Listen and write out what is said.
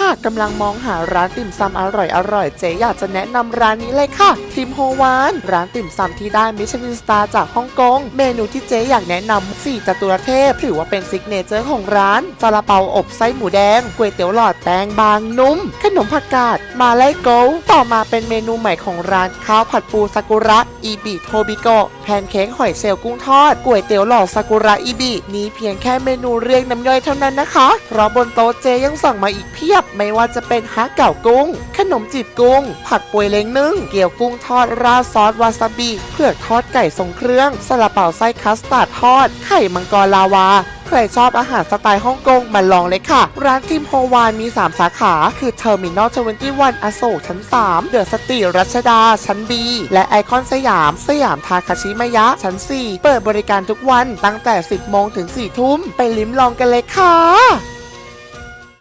หากกำลังมองหาร้านติ่มซำอร่อยอร่อยๆเจ๊อยากจะแนะนำร้านนี้เลยค่ะทิมโฮวานร้านติ่มซำที่ได้มิชลินสตาร์จากฮ่องกง เมนูที่เจ๊อยากแนะนำสี่จตุรเทพ ถือว่าเป็นซิกเนเจอร์ของร้านซาลาเปาอบไส้หมูแดงก๋วยเตี๋ยวหลอดแป้งบางนุ่ม ขนมผักกาดมาไลโกต่อมาเป็นเมนูใหม่ของร้านข้าวผัดปูซากุระอีบิโทบิโกแพนเค้กหอยเชลล์กุ้งทอดก๋วยเตี๋ยวหลอดซากุระอีบินี้เพียงแค่เมนูเรียกน้ำย่อยเท่านั้นนะคะเพราะบนโต๊ะเจ๊ยังสั่งมาอีกเพียบไม่ว่าจะเป็นฮะเก่ากุ้ง ขนมจีบกุ้ง ผักปวยเล้งนึ่ง เกี๊ยวกุ้งทอดราซอสวาซาบิเผือกทอดไก่ทรงเครื่องซาลาเปาไส้คัสตาร์ดทอด ไข่มังกรลาวาใครชอบอาหารสไตล์ฮ่องกงมาลองเลยค่ะ ร้านทิมโฮวานมี 3 สาขา คือเทอร์มินอล21อโศกชั้น 3 เดอะสตรีรัชดา ชั้น B และไอคอนสยาม สยามทาคาชิมายะ ชั้น 4 เปิดบริการทุกวันตั้งแต่ 10 โมงถึง 4 ทุ่ม ไปลิ้มลองกันเลยค่ะ